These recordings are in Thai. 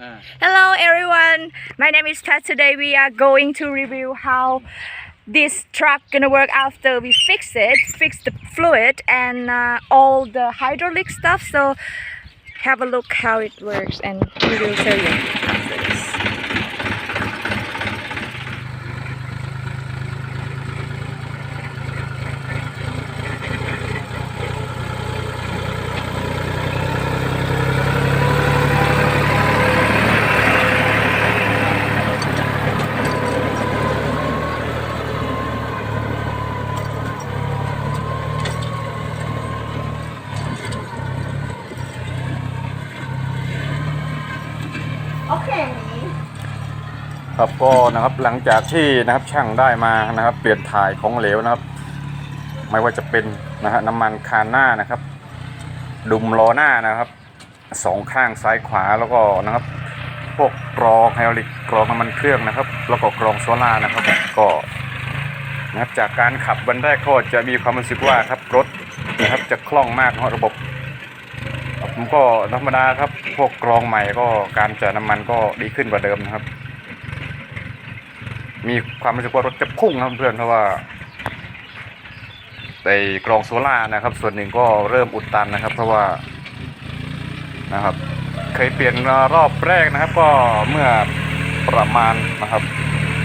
อ่า Hello everyone, my name is Pat. Today we are going to review how this truck gonna work after we fix it, fix the fluid and uh, all the hydraulic stuff. So have a look how it works and we will show you Okay. ครับก็นะครับหลังจากที่นะครับช่างได้มานะครับ เปลี่ยนถ่ายของเหลวนะครับ ไม่ว่าจะเป็นนะฮะน้ำมันคานหน้านะครับ ดุมล้อหน้านะครับสองข้างซ้ายขวาแล้วก็นะครับ พวกกรองไฮดรอลิกกรองน้ำมันเครื่องนะครับ แล้วก็กรองโซล่านะครับก็นะครับจากการขับวันแรกก็จะมีความรู้สึกว่าครับรถนะครับจะคล่องมากนะรระบบ ผมก็ธรรมดาครับ พวกกรองใหม่ก็การจ่ายน้ำมันก็ดีขึ้นกว่าเดิมนะครับ มีความรู้สึกว่ารถจะพุ่งครับเพื่อนเพราะว่าในกรองโซล่านะครับ ส่วนหนึ่งก็เริ่มอุดตันนะครับ เพราะว่านะครับ เคยเปลี่ยนรอบแรกนะครับ ก็เมื่อประมาณนะครับ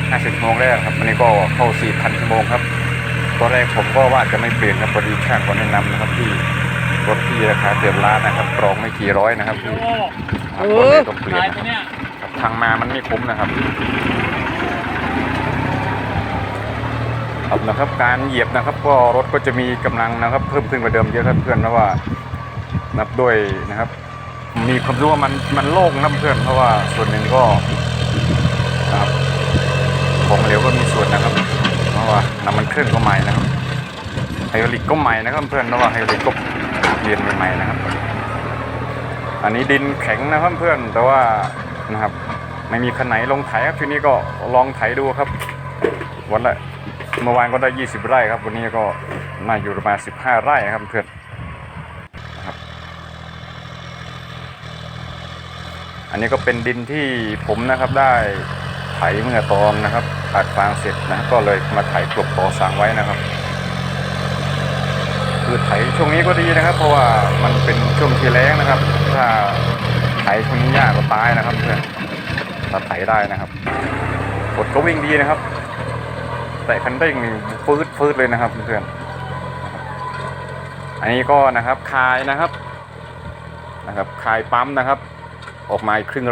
50ชั่วโมงแรกครับอันนี้ก็เข้า4,000ชั่วโมงครับตอนแรกผมก็ว่าจะไม่เปลี่ยนครับพอดีช่างก็แนะนำนะครับที่ รถที่ราคาเกือบล้านนะครับกรองไม่กี่ร้อยนะครับที่นะครับก็เลยต้องเปลี่ยนตายนะไปครับเนี่ยครับทางมามันไม่คุ้มนะครับครับนะครับการเหยียบนะครับ ก็รถก็จะมีกำลังนะครับ เพิ่มขึ้นกว่าเดิมเยอะครับเพื่อนเพราะว่านับด้วยนะครับ มีความรู้ว่ามันมันโล่งนะเพื่อนเพราะว่าส่วนหนึ่งก็นะครับของเหลวก็มีส่วนนะครับ เพราะว่าน้ำมันเครื่องก็ใหม่นะครับไฮดรอลิกก็ใหม่นะครับเพื่อนเพราะว่าไฮดรอลิกก็ รียนใหม่ๆนะครับ อันนี้ดินแข็งนะเพื่อนๆแต่ว่านะครับ ไม่มีคันไหนลงไถครับทีนี้ก็ลองไถดูครับ วันละเมื่อวานก็ได้ 20 ไร่ครับ วันนี้ก็น่าอยู่ประมาณ 15 ไร่ครับเพื่อนครับอันนี้ก็เป็นดินที่ผมนะครับได้ไถเมื่อตอนนะครับตัดฟางเสร็จนะก็เลยมาไถกลบต่อสางไว้นะครับ คือไถช่วงนี้ก็ดีนะครับ เพราะว่ามันเป็นช่วงที่แล้งนะครับ ถ้าไถช่วงนี้ยากก็ตายนะครับเพื่อนถ้าไถได้นะครับรถก็วิ่งดีนะครับ แต่คันเร่งนี่ฟืดฟืดเลยนะครับเพื่อนอันนี้ก็นะครับคายนะครับ นะครับคายปั๊มนะครับ ออกมาครึ่ง